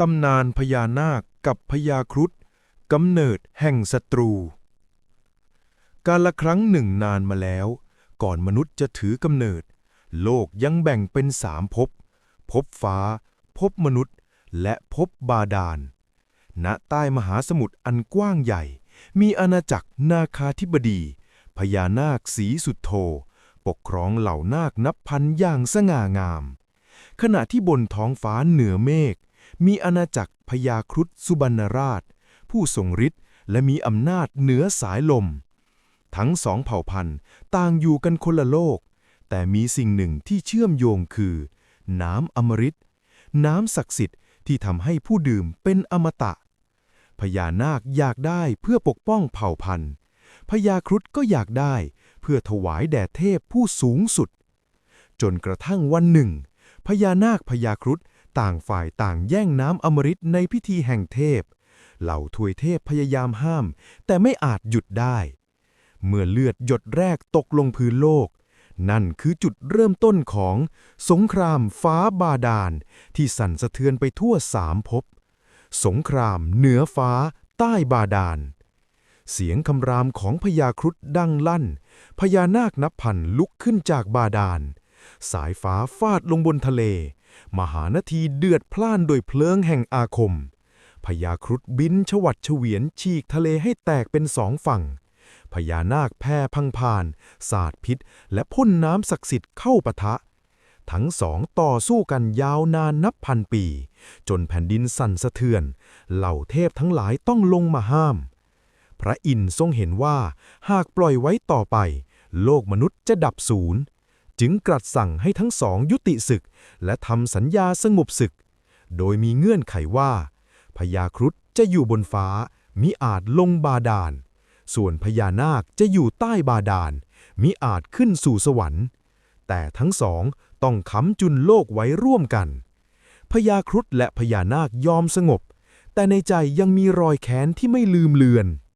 ตำนานพญานาคกับพญาครุฑกำเนิดแห่งศัตรู การละครั้งหนึ่งนานมาแล้ว ก่อนมนุษย์จะถือกำเนิด โลกยังแบ่งเป็นสามภพภพฟ้าภพมนุษย์ และภพบาดาล ณใต้มหาสมุทรอันกว้างใหญ่ มีอาณาจักรนาคาธิบดี พญานาคสีสุดโท ปกครองเหล่านาคนับพันอย่างสง่างาม ขณะที่บนท้องฟ้าเหนือเมฆ มีอาณาจักรพญาครุฑสุบรรณราช ผู้ทรงฤทธิ์และมีอำนาจเหนือสายลม ทั้งสองเผ่าพันธุ์ต่างอยู่กันคนละโลก แต่มีสิ่งหนึ่งที่เชื่อมโยงคือ น้ำอมฤต น้ำศักดิ์สิทธิ์ที่ทำให้ผู้ดื่มเป็นอมตะ พญานาคอยากได้เพื่อปกป้องเผ่าพันธุ์พญาครุฑก็อยากได้เพื่อถวายแด่เทพผู้สูงสุด จนกระทั่งวันหนึ่งพญานาคพญาครุฑ ต่างฝ่ายต่างแย่งน้ำอมฤตในพิธีแห่งเทพ เหล่าทวยเทพพยายามห้าม แต่ไม่อาจหยุดได้ เมื่อเลือดหยดแรกตกลงพื้นโลก นั่นคือจุดเริ่มต้นของสงครามฟ้าบาดาล ที่สั่นสะเทือนไปทั่วสามภพ สงครามเหนือฟ้า ใต้บาดาล เสียงคำรามของพญาครุฑดังลั่น พญานาคนับพันลุกขึ้นจากบาดาล สายฟ้าฟาดลงบนทะเล มหานาทีเดือดพล่านโดยเพลิงแห่งอาคมพญาครุฑบินชวัดเฉวียนฉีกทะเลให้แตกเป็นสองฝั่งพญานาคแพ่พังพาน สาดพิษ และพ่นน้ำศักดิ์สิทธิ์เข้าปะทะ ทั้งสองต่อสู้กันยาวนานนับพันปี จนแผ่นดินสั่นสะเทือน เหล่าเทพทั้งหลายต้องลงมาห้าม พระอินทร์ทรงเห็นว่าหากปล่อยไว้ต่อไป โลกมนุษย์จะดับสูญ จึงตรัสสั่งให้ทั้งสองยุติศึก และทำสัญญาสงบศึก โดยมีเงื่อนไขว่าพญาครุฑจะอยู่บนฟ้า มิอาจลงบาดาล ส่วนพญานาคจะอยู่ใต้บาดาล มิอาจขึ้นสู่สวรรค์ แต่ทั้งสองต้องค้ำจุนโลกไว้ร่วมกันพญาครุฑและพญานาคยอมสงบ แต่ในใจยังมีรอยแค้นที่ไม่ลืมเลือน